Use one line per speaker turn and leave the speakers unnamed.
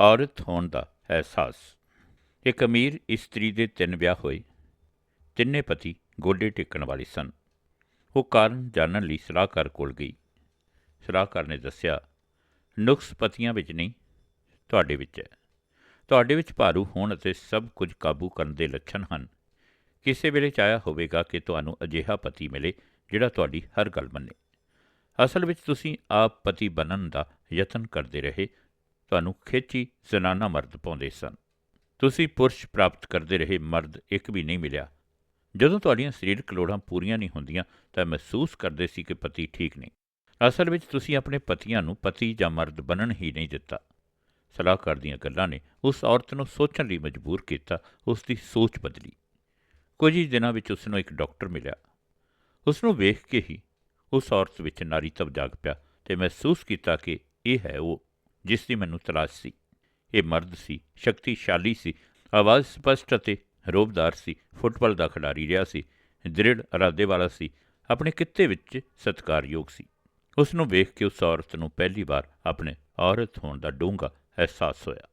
ਔਰਤ ਹੋਣ ਦਾ ਅਹਿਸਾਸ। ਇੱਕ ਅਮੀਰ ਇਸਤਰੀ ਦੇ ਤਿੰਨ ਵਿਆਹ ਹੋਏ। ਤਿੰਨੇ ਪਤੀ ਗੋਡੇ ਟੇਕਣ ਵਾਲੇ ਸਨ। ਉਹ ਕਾਰਨ ਜਾਣਨ ਲਈ ਸਲਾਹਕਾਰ ਕੋਲ ਗਈ। ਸਲਾਹਕਾਰ ਨੇ ਦੱਸਿਆ, ਨੁਕਸ ਪਤੀਆਂ ਵਿੱਚ ਨਹੀਂ, ਤੁਹਾਡੇ ਵਿੱਚ ਹੈ। ਤੁਹਾਡੇ ਵਿੱਚ ਭਾਰੂ ਹੋਣ ਅਤੇ ਸਭ ਕੁਝ ਕਾਬੂ ਕਰਨ ਦੇ ਲੱਛਣ ਹਨ। ਕਿਸੇ ਵੇਲੇ ਚਾਹਿਆ ਹੋਵੇਗਾ ਕਿ ਤੁਹਾਨੂੰ ਅਜਿਹਾ ਪਤੀ ਮਿਲੇ, ਜਿਹੜਾ ਤੁਹਾਡੀ ਹਰ ਗੱਲ ਮੰਨੇ। ਅਸਲ ਵਿੱਚ ਤੁਸੀਂ ਆਪ ਪਤੀ ਬਣਨ ਦਾ ਯਤਨ ਕਰਦੇ ਰਹੇ ਤੁਹਾਨੂੰ ਖੇਚੀ, ਜ਼ਨਾਨਾ ਮਰਦ ਪਾਉਂਦੇ ਸਨ। ਤੁਸੀਂ ਪੁਰਸ਼ ਪ੍ਰਾਪਤ ਕਰਦੇ ਰਹੇ ਮਰਦ ਇੱਕ ਵੀ ਨਹੀਂ ਮਿਲਿਆ। ਜਦੋਂ ਤੁਹਾਡੀਆਂ ਸਰੀਰਕ ਲੋੜਾਂ ਪੂਰੀਆਂ ਨਹੀਂ ਹੁੰਦੀਆਂ, ਤਾਂ ਮਹਿਸੂਸ ਕਰਦੇ ਸੀ ਕਿ ਪਤੀ ਠੀਕ ਨਹੀਂ। ਅਸਲ ਵਿੱਚ ਤੁਸੀਂ ਆਪਣੇ ਪਤੀਆਂ ਨੂੰ ਪਤੀ ਜਾਂ ਮਰਦ ਬਣਨ ਹੀ ਨਹੀਂ ਦਿੱਤਾ। ਸਲਾਹਕਾਰ ਦੀਆਂ ਗੱਲਾਂ ਨੇ ਉਸ ਔਰਤ ਨੂੰ ਸੋਚਣ ਲਈ ਮਜਬੂਰ ਕੀਤਾ, ਉਸ ਦੀ ਸੋਚ ਬਦਲੀ। ਕੁਝ ਹੀ ਦਿਨਾਂ ਵਿੱਚ ਉਸ ਨੂੰ ਇੱਕ ਡਾਕਟਰ ਮਿਲਿਆ। ਉਸ ਨੂੰ ਵੇਖ ਕੇ ਹੀ ਉਸ ਔਰਤ ਵਿੱਚ ਨਾਰੀਤਵ ਜਾਗ ਪਿਆ ਤੇ ਮਹਿਸੂਸ ਕੀਤਾ ਕਿ ਇਹ ਹੈ ਉਹ। ਜਿਸ ਦੀ ਮੈਨੂੰ ਤਲਾਸ਼ ਸੀ। ਇਹ ਮਰਦ ਸੀ, ਸ਼ਕਤੀਸ਼ਾਲੀ ਸੀ, ਆਵਾਜ਼ ਸਪਸ਼ਟ ਅਤੇ ਰੋਬਦਾਰ ਸੀ, ਫੁੱਟਬਾਲ ਦਾ ਖਿਡਾਰੀ ਰਿਹਾ ਸੀ ਦ੍ਰਿੜ ਇਰਾਦੇ ਵਾਲਾ ਸੀ, ਆਪਣੇ ਕਿੱਤੇ ਵਿੱਚ ਸਤਿਕਾਰਯੋਗ ਸੀ। ਉਸ ਨੂੰ ਵੇਖ ਕੇ ਉਸ ਔਰਤ ਨੂੰ ਪਹਿਲੀ ਵਾਰ ਆਪਣੇ ਔਰਤ ਹੋਣ ਦਾ ਡੂੰਘਾ ਅਹਿਸਾਸ ਹੋਇਆ।